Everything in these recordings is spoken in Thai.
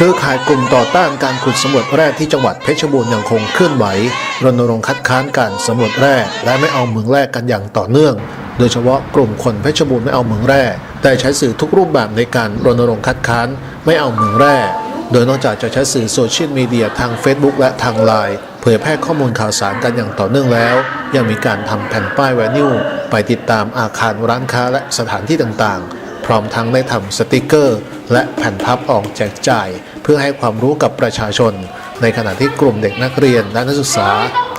เครือข่ายกลุ่มต่อต้านการขุดสำรวจแร่ที่จังหวัดเพชรบูรณ์ยังคงเคลื่อนไหวรณรงค์คัดค้านการสำรวจแร่และไม่เอาเมืองแร่กันอย่างต่อเนื่อง โดยเฉพาะกลุ่มคนเพชรบูรณ์ไม่เอาเมืองแร่แต่ใช้สื่อทุกรูปแบบในการรณรงค์คัดค้านไม่เอาเมืองแร่โดยนอกจากจะใช้สื่อโซเชียลมีเดียทาง Facebook และทางไลน์เผยแพร่ข้อมูลข่าวสารกันอย่างต่อเนื่องแล้ว ยังมีการทำแผ่นป้ายแวนิวไปติดตามอาคารร้านค้าและสถานที่ต่างๆ พร้อมทั้งได้ทำสติกเกอร์ และแผ่นพับออกแจกจ่าย เพื่อให้ความรู้กับประชาชน ในขณะที่กลุ่มเด็กนักเรียนและนักศึกษา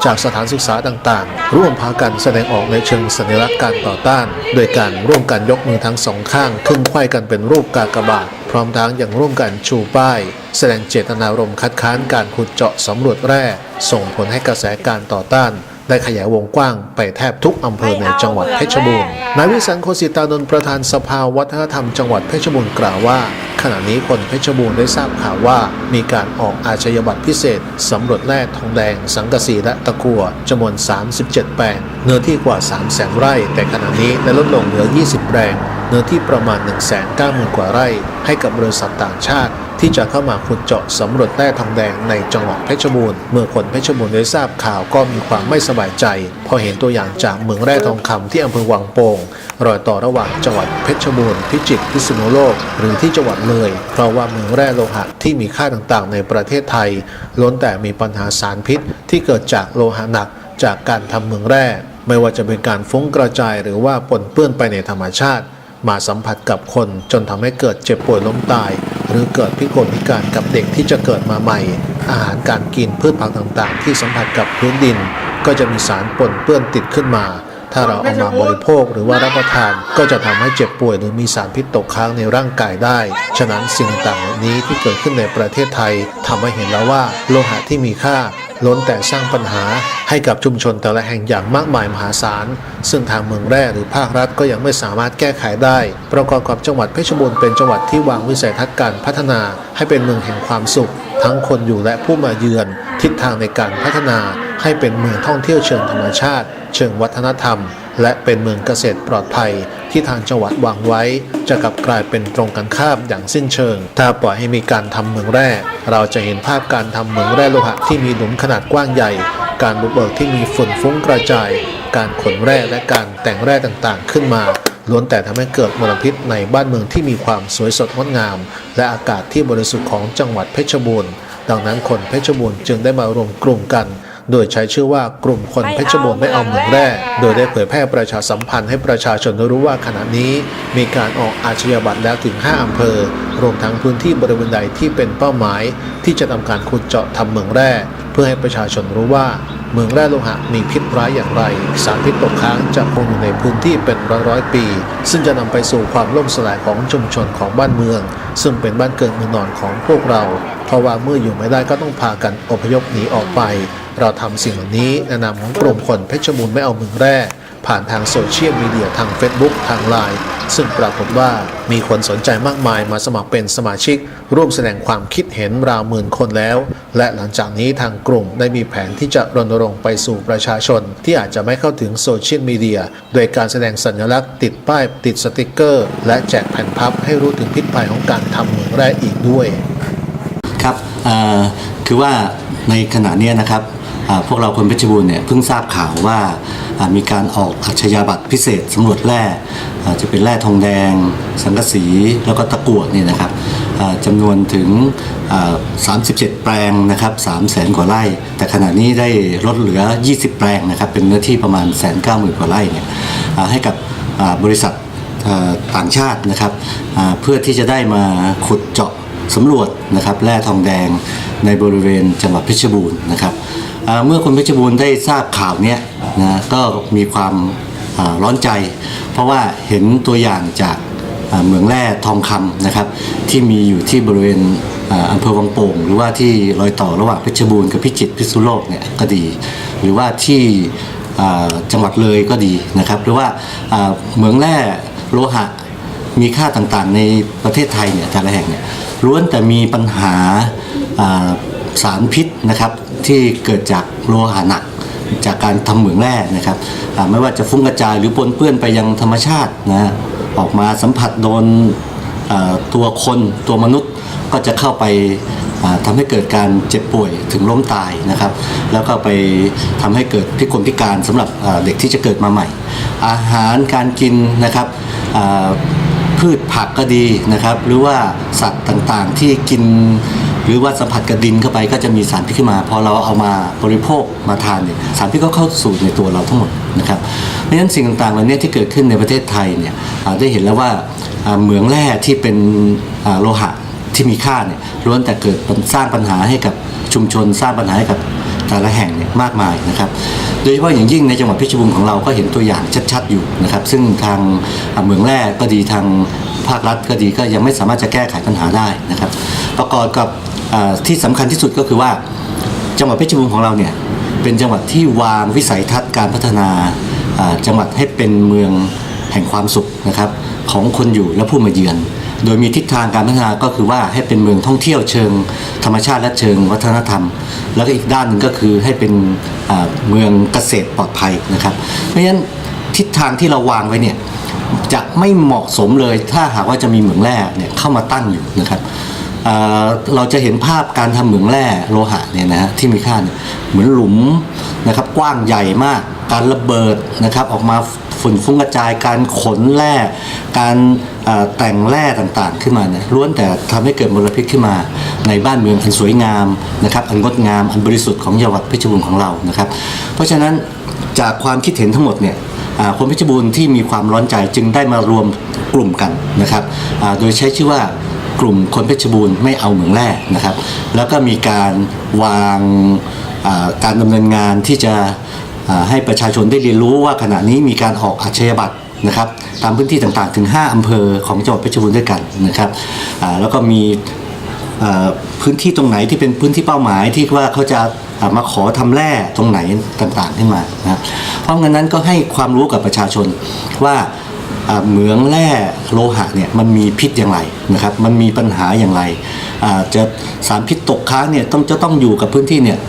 จากสถานศึกษาต่างๆ ร่วมพากันแสดงออกในเชิงสัญลักษณ์การต่อต้าน โดยการร่วมกันยกมือทั้งสองข้างขึ้นไขว้กันเป็นรูปกากบาทพร้อมทั้งยังร่วมกันชูป้าย แสดงเจตนารมณ์คัดค้านการขุดเจาะสำรวจแร่ ส่งผลให้กระแสการต่อต้านได้ขยายวงกว้างไปแทบทุกอำเภอในจังหวัดเพชรบูรณ์ นายวิสันต์โคสิตานนท์ประธานสภาวัฒนธรรมจังหวัดเพชรบูรณ์กล่าวว่า ขณะนี้คนเพชรบูรณ์ได้ทราบข่าวว่า มีการออกอาชญาบัตรพิเศษสำรวจแร่ทองแดง สังกะสีและตะกั่วจำนวน 37 แปลง เนื้อที่กว่า 3 0 0 0 0 0ไร่ แต่ขณะนี้ได้ลดลงเหลือ 20 แปลง เนื้อที่ประมาณ 190,000กว่าไร่ ให้กับบริษัทต่างชาติ ที่จะเข้ามาขุดเจาะสำรวจแร่ทองแดงในจังหวัดเพชรบูรณ์เมื่อคนเพชรบูรณ์ได้ทราบข่าวก็มีความไม่สบายใจ พอเห็นตัวอย่างจากเหมืองแร่ทองคำที่อำเภอวังโป่งรอยต่อระหว่างจังหวัดเพชรบูรณ์พิจิตรพิษณุโลก หรือที่จังหวัดเลย เพราะว่าเหมืองแร่โลหะที่มีค่าต่างๆ ในประเทศไทย ล้นแต่มีปัญหาสารพิษ ที่เกิดจากโลหะหนักจากการทำเหมืองแร่ไม่ว่าจะเป็นการฟุ้งกระจายหรือว่าปนเปื้อนไปในธรรมชาติ มาสัมผัสกับคนจนทำให้เกิดเจ็บป่วยล้มตาย หรือเกิดพิกลพิการกับเด็กที่จะเกิดมาใหม่ อาหารการกินพืชผักต่างๆ ที่สัมผัสกับพื้นดิน ก็จะมีสารปนเปื้อนติดขึ้นมา ถ้าเราเอามาบริโภคหรือว่ารับประทาน ก็จะทำให้เจ็บป่วยหรือมีสารพิษตกค้างในร่างกายได้ ฉะนั้นสิ่งต่างๆนี้ที่เกิดขึ้นในประเทศไทยทำให้เห็นแล้วว่าโลหะที่มีค่า ล้นแต่สร้างปัญหาให้กับชุมชนแต่ละแห่งอย่างมากมายมหาศาล ซึ่งทางเมืองแร่หรือภาครัฐก็ยังไม่สามารถแก้ไขได้ ประกอบกับจังหวัดเพชรบูรณ์เป็นจังหวัดที่วางวิสัยทัศน์การพัฒนา ให้เป็นเมืองแห่งความสุข ทั้งคนอยู่และผู้มาเยือน ทิศทางในการพัฒนาให้เป็นเมืองท่องเที่ยวเชิงธรรมชาติ เชิงวัฒนธรรม และเป็นเมืองเกษตรปลอดภัยที่ทางจังหวัดวางไว้ จะกลับกลายเป็นตรงกันข้ามอย่างสิ้นเชิง ถ้าปล่อยให้มีการทำเมืองแร่ เราจะเห็นภาพการทำเมืองแร่โลหะที่มีหลุมขนาดกว้างใหญ่ การบุกเบิกที่มีฝุ่นฟุ้งกระจาย การขนแร่และการแต่งแร่ต่างๆ ขึ้นมาล้วนแต่ทำให้เกิดมลพิษในบ้านเมืองที่มีความสวยสดงดงาม และอากาศที่บริสุทธิ์ของจังหวัดเพชรบูรณ์ ดังนั้นคนเพชรบูรณ์จึงได้มารวมกลุ่มกัน โดยใช้ชื่อว่ากลุ่มคนเพชรบูรณ์ไม่เอาเหมืองแร่โดยได้เผยแพร่ประชาสัมพันธ์ให้ประชาชนได้รู้ว่าขณะนี้มีการออกอาชญาบัตรแล้วถึง 5 อำเภอ รวมทั้งพื้นที่บริเวณใดที่เป็นเป้าหมาย ที่จะทำการขุดเจาะทำเหมืองแร่ เพื่อให้ประชาชนรู้ว่าเหมืองแร่โลหะมีพิษร้ายอย่างไร สารพิษตกค้างจะคงอยู่ในพื้นที่เป็นร้อยร้อยๆปี ซึ่งจะนำไปสู่ความล่มสลายของชุมชนของบ้านเมือง ซึ่งเป็นบ้านเกิดเมืองนอนของพวกเรา เพราะว่าเมื่ออยู่ไม่ได้ก็ต้องพากันอพยพหนีออกไป เราทำสิ่งเหล่านี้ในนามของกลุ่มคนเพชรบูรณ์ไม่เอาเมืองแร่ผ่านทางโซเชียลมีเดียทาง Facebook ทางไลน์ซึ่งปรากฏว่ามีคนสนใจมากมายมาสมัครเป็นสมาชิก ร่วมแสดงความคิดเห็นราวหมื่นคนแล้ว และหลังจากนี้ทางกลุ่มได้มีแผนที่จะรณรงค์ไปสู่ประชาชน ที่อาจจะไม่เข้าถึงโซเชียลมีเดียโดยการแสดงสัญลักษณ์ติดป้ายติดสติกเกอร์ และแจกแผ่นพับให้รู้ถึงพิษภัยของการทำเหมืองแร่อีกด้วย ครับคือว่าในขณะเนี้ยนะครับ พวกเราคนเพชรบูรณ์เนี่ยเพิ่งทราบข่าวว่ามีการออกอาชญาบัตรพิเศษสำรวจแร่จะเป็นแร่ทองแดง สังกะสีแล้วก็ตะกั่วเนี่ยนะครับจำนวนถึง 37 แปลงนะครับ3แสนกว่าไร่ แต่ขณะนี้ได้ลดเหลือ 20 แปลงนะครับเป็นเนื้อที่ประมาณแสนเก้าหมื่นกว่าไร่เนี่ยให้กับบริษัทต่างชาตินะครับเพื่อที่จะได้มาขุดเจาะสำรวจนะครับแร่ทองแดงในบริเวณจังหวัดเพชรบูรณ์นะครับ เมื่อคนเพชรบูรณ์ได้ทราบข่าวเนี้ยนะก็มีความร้อนใจ เพราะว่าเห็นตัวอย่างจากเหมืองแร่ทองคำนะครับ ที่มีอยู่ที่บริเวณอำเภอวังโป่ง หรือว่าที่รอยต่อระหว่างเพชรบูรณ์กับพิจิตรพิษณุโลกเนี่ยก็ดี หรือว่าที่จังหวัดเลยก็ดีนะครับ หรือว่าเหมืองแร่โลหะมีค่าต่างๆ ในประเทศไทยเนี่ยแต่ละแห่งเนี่ยล้วนแต่มีปัญหาสารพิษนะครับ ที่เกิดจากโลหะหนักจากการทำเหมืองแร่นะครับไม่ว่าจะฟุ้งกระจายหรือปนเปื้อนไปยังธรรมชาตินะฮะออกมาสัมผัสโดนตัวคนตัวมนุษย์ก็จะเข้าไปอ่าทำให้เกิดการเจ็บป่วยถึงล้มตายนะครับ แล้วก็ไปทำให้เกิดพิกลพิการสำหรับเด็กที่จะเกิดมาใหม่ อาหารการกินนะครับ พืชผักก็ดีนะครับ หรือว่าสัตว์ต่างๆที่กิน หรือว่าสัมผัสกับดินเข้าไปก็จะมีสารพิษขึ้นมา พอเราเอามาบริโภคมาทานเนี่ยสารพิษก็เข้าสู่ในตัวเราทั้งหมดนะครับเพราะฉะนั้นสิ่งต่างๆเหล่านี้ที่เกิดขึ้นในประเทศไทยเนี่ยได้เห็นแล้วว่าเหมืองแร่ที่เป็นโลหะที่มีค่าเนี่ยล้วนแต่เกิดสร้างปัญหาให้กับชุมชนสร้างปัญหาให้กับ แต่ละแห่งเนี่ยมากมายนะครับโดยเฉพาะอย่างยิ่งในจังหวัดเพชรบูรณ์ของเราก็เห็นตัวอย่างชัดๆอยู่นะครับ ซึ่งทางเมืองแร่ก็ดีทางภาครัฐก็ดีก็ยังไม่สามารถจะแก้ไขปัญหาได้นะครับ ประกอบกับที่สำคัญที่สุดก็คือว่า จังหวัดเพชรบูรณ์ของเราเนี่ยเป็นจังหวัดที่วางวิสัยทัศน์การพัฒนาจังหวัดให้เป็นเมืองแห่งความสุขนะครับของคนอยู่และผู้มาเยือน โดยมีทิศทางการพัฒนาก็คือว่าให้เป็นเมืองท่องเที่ยวเชิงธรรมชาติและเชิงวัฒนธรรม แล้วก็อีกด้านหนึ่งก็คือให้เป็นเมืองเกษตรปลอดภัยนะครับ เพราะฉะนั้นทิศทางที่เราวางไว้เนี่ยจะไม่เหมาะสมเลยถ้าหากว่าจะมีเหมืองแร่เนี่ยเข้ามาตั้งอยู่นะครับเเราจะเห็นภาพการทำเหมืองแร่โลหะเนี่ยนะฮะที่มีค่าเนี่ยเหมือนหลุมนะครับกว้างใหญ่มากการระเบิดนะครับออกมา ฝุ่นฟุ้งกระจายการขนแร่การแต่งแร่ต่างๆ ขึ้นมาเนี่ยล้วนแต่ทำให้เกิดมลพิษขึ้นมา ในบ้านเมืองอันสวยงามนะครับอันงดงามอันบริสุทธิ์ของจังหวัดเพชรบูรณ์ของเรานะครับ เพราะฉะนั้นจากความคิดเห็นทั้งหมดเนี่ยคนเพชรบูรณ์ที่มีความร้อนใจจึงได้มารวมกลุ่มกันนะครับโดยใช้ชื่อว่ากลุ่มคนเพชรบูรณ์ไม่เอาเหมืองแร่นะครับ แล้วก็มีการวางการดำเนินงานที่จะ ให้ประชาชนได้เรียนรู้ว่าขณะนี้มีการออกอาชญาบัตรนะครับตามพื้นที่ต่างๆ ถึง 5 อำเภอของจังหวัดเพชรบูรณ์ด้วยกันนะครับแล้วก็มีพื้นที่ตรงไหนที่เป็นพื้นที่เป้าหมายที่ว่าเขาจะมาขอทำแร่ตรงไหนต่างๆขึ้นมานะครับเพราะงั้นนั้นก็ให้ความรู้กับประชาชนว่าเหมืองแร่โลหะเนี่ยมันมีพิษอย่างไรนะครับ มันมีปัญหาอย่างไรจะสารพิษตกค้างเนี่ยต้องจะต้องอยู่กับพื้นที่เนี่ย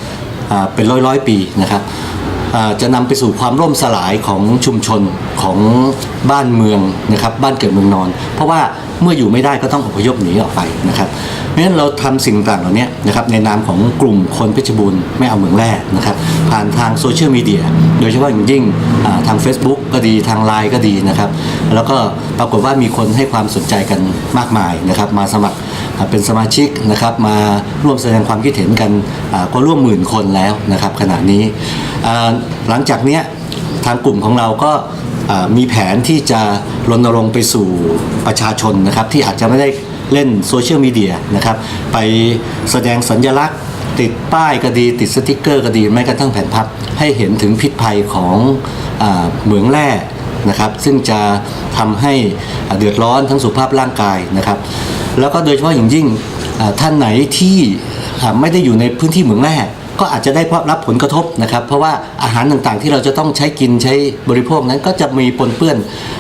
เป็นร้อยร้อยปีนะครับ จะนำไปสู่ความร่มสลายของชุมชนของบ้านเมืองนะครับบ้านเกิดเมืองนอน เพราะว่า เมื่ออยู่ไม่ได้ก็ต้องอพยพหนีออกไปนะครับเพราะฉะนั้นเราทำสิ่งต่างเหล่านี้นะครับในนามของกลุ่มคนเพชรบูรณ์ไม่เอาเมืองแร่นะครับผ่านทางโซเชียลมีเดียโดยเฉพาะอย่างยิ่งทาง Facebook ก็ดีทางไลน์ก็ดีนะครับแล้วก็ปรากฏว่ามีคนให้ความสนใจกันมากมายนะครับมาสมัครเป็นสมาชิกนะครับมาร่วมแสดงความคิดเห็นกันก็ร่วมหมื่นคนแล้วนะครับขณะนี้หลังจากนี้ทางกลุ่มของเราก็ มีแผนที่จะรณรงค์ไปสู่ประชาชนนะครับ ที่อาจจะไม่ได้เล่นโซเชียลมีเดียนะครับ ไปแสดงสัญลักษณ์ ติดป้ายก็ดีติดสติกเกอร์ก็ดีแม้กระทั่งแผ่นพับ ให้เห็นถึงพิษภัยของอเหมืองแร่นะครับซึ่งจะทำให้เดือดร้อนทั้งสุขภาพร่างกายนะครับ แล้วก็โดยเฉพาะอย่างยิ่งท่านไหนที่ไม่ได้อยู่ในพื้นที่เหมืองแร่ ก็อาจจะได้รับผลกระทบนะครับ เพราะว่าอาหารต่างๆที่เราจะต้องใช้กินใช้บริโภคนั้นก็จะมีปนเปื้อน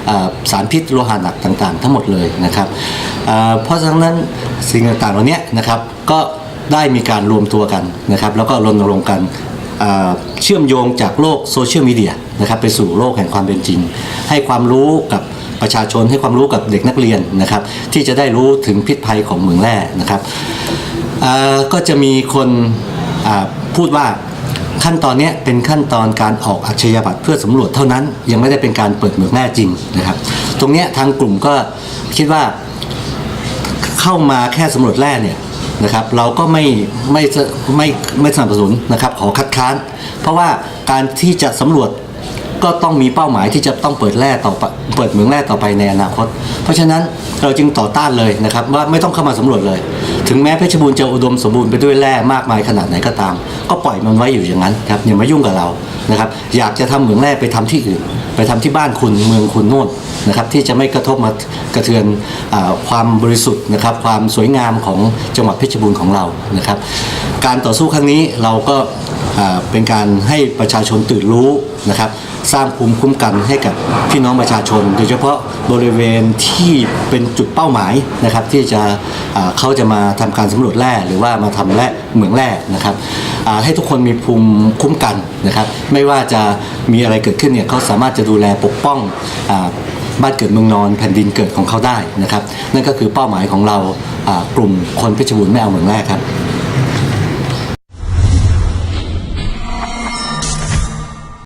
อสารพิษโลหะหนักต่างๆ ทั้งหมดเลยนะครับเพราะฉะนั้นสิ่งต่างๆเหล่านี้นะครับก็ได้มีการรวมตัวกันนะครับแล้วก็รณรงค์กันเชื่อมโยงจากโลกโซเชียลมีเดียนะครับไปสู่โลกแห่งความเป็นจริง ให้ความรู้กับประชาชนให้ความรู้กับเด็กนักเรียนนะครับที่จะได้รู้ถึงพิษภัยของเมืองแร่นะครับก็จะมีคน พูดว่าขั้นตอนนี้เป็นขั้นตอนการออกอัจฉริยบัตรเพื่อสำรวจเท่านั้น ยังไม่ได้เป็นการเปิดเหมืองแร่จริงนะครับ ตรงนี้ทางกลุ่มก็คิดว่าเข้ามาแค่สำรวจแร่เนี่ยนะครับเราก็ไม่ไม่ไม่ไม่สนับสนุนนะครับขอคัดค้าน เพราะว่าการที่จะสำรวจ ก็ต้องมีเป้าหมายที่จะต้องเปิดแร่ต่อเปิดเหมืองแร่ต่อไปในอนาคต เพราะฉะนั้นเราจึงต่อต้านเลยนะครับว่าไม่ต้องเข้ามาสำรวจเลย ถึงแม้เพชรบูรณ์จะอุดมสมบูรณ์ไปด้วยแร่มากมายขนาดไหนก็ตาม ก็ปล่อยมันไว้อยู่อย่างนั้นครับอย่ามายุ่งกับเรานะครับอยากจะทำเหมืองแร่ไปทำที่อื่น ไปทำที่บ้านคุณเมืองคุณโน่นนะครับที่จะไม่กระทบมากระเทือนอความบริสุทธิ์นะครับความสวยงามของจังหวัดเพชรบูรณ์ของเรานะครับการต่อสู้ครั้งนี้เราก็ เป็นการให้ประชาชนตื่นรู้นะครับ สร้างภูมิคุ้มกันให้กับพี่น้องประชาชน โดยเฉพาะบริเวณที่เป็นจุดเป้าหมายนะครับ ที่จะเขาจะมาทำการสำรวจแร่หรือว่ามาทำแร่เหมืองแร่นะครับให้ทุกคนมีภูมิคุ้มกันนะครับ ไม่ว่าจะมีอะไรเกิดขึ้นเนี่ยเขาสามารถจะดูแลปกป้องอบ้านเกิดเมืองนอนแผ่นดินเกิดของเขาได้นะครับ นั่นก็คือเป้าหมายของเราอ่ากลุ่มคนเพชรบูรณ์ไม่เอาเหมืองแร่ครับ